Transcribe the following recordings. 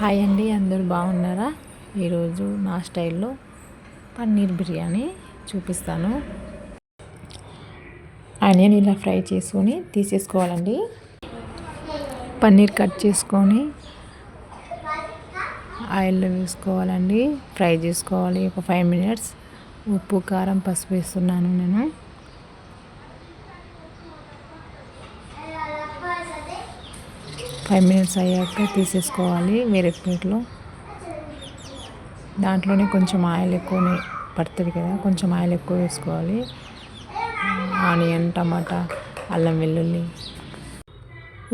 Hi అండి అందరూ బాగున్నారా? ఈరోజు నా స్టైల్లో పన్నీర్ బిర్యానీ చూపిస్తాను. ఆనియన్ ఇలా ఫ్రై చేసుకొని తీసేసుకోవాలండి. పన్నీర్ కట్ చేసుకొని ఆయిల్లో వేసుకోవాలండి. ఫ్రై చేసుకోవాలి ఒక ఫైవ్ మినిట్స్. ఉప్పు కారం పసుపు వేస్తున్నాను నేను. ఫైవ్ మినిట్స్ అయ్యాక తీసేసుకోవాలి వేరే ప్లేట్లో. దాంట్లోనే కొంచెం ఆయిల్ ఎక్కువనే పడుతుంది కదా కొంచెం ఆయిల్ ఎక్కువ వేసుకోవాలి. ఆనియన్ టమాటా అల్లం వెల్లుల్లి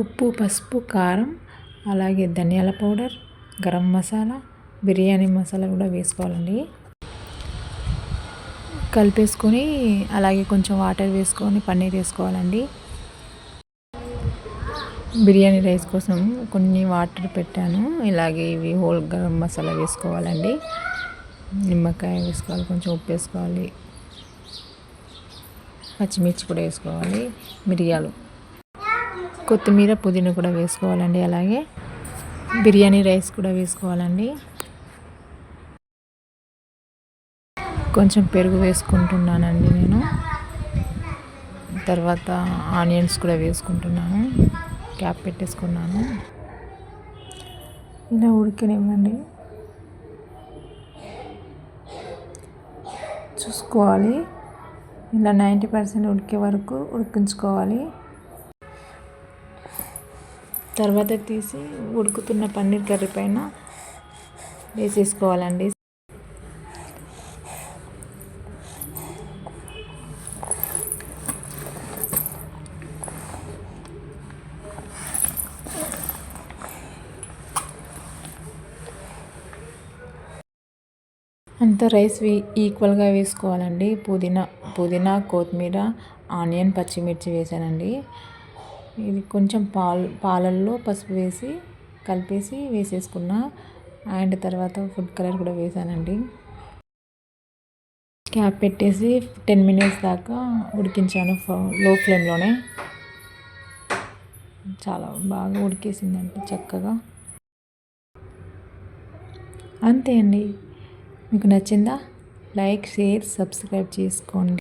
ఉప్పు పసుపు కారం అలాగే ధనియాల పౌడర్ గరం మసాలా బిర్యానీ మసాలా కూడా వేసుకోవాలండి. కలిపేసుకొని అలాగే కొంచెం వాటర్ వేసుకొని పన్నీర్ వేసుకోవాలండి. బిర్యానీ రైస్ కోసం కొన్ని వాటర్ పెట్టాను. ఇలాగే ఇవి హోల్ గరం మసాలా వేసుకోవాలండి. నిమ్మకాయ వేసుకోవాలి కొంచెం ఉప్పు వేసుకోవాలి. పచ్చిమిర్చి కూడా వేసుకోవాలి మిరియాలు. కొత్తిమీర పుదీనా కూడా వేసుకోవాలండి అలాగే. బిర్యానీ రైస్ కూడా వేసుకోవాలండి. కొంచెం పెరుగు వేసుకుంటున్నానండి నేను. తర్వాత ఆనియన్స్ కూడా వేసుకుంటున్నాను. క్యాప్ పెట్టేసుకున్నాను. ఇలా ఉడికనివ్వండి. చూసుకోవాలి. ఇలా నైంటీ పర్సెంట్ ఉడికే వరకు ఉడికించుకోవాలి. తర్వాత తీసి ఉడుకుతున్న పన్నీర్ కర్రీ పైన వేసేసుకోవాలండి. అంత రైస్ ఈక్వల్గా వేసుకోవాలండి. పుదీనా పుదీనా కొత్తిమీర ఆనియన్ పచ్చిమిర్చి వేసానండి. ఇది కొంచెం పాలు పాలల్లో పసుపు వేసి కలిపేసి వేసేసుకున్న అండ్ తర్వాత ఫుడ్ కలర్ కూడా వేసానండి. క్యాప్ పెట్టేసి టెన్ మినిట్స్ దాకా ఉడికించాను లో ఫ్లేమ్లోనే. చాలా బాగా ఉడికేసిందండి చక్కగా. అంతే అండి. మీకు నచ్చిందా? లైక్ షేర్ సబ్స్క్రైబ్ చేసుకోండి.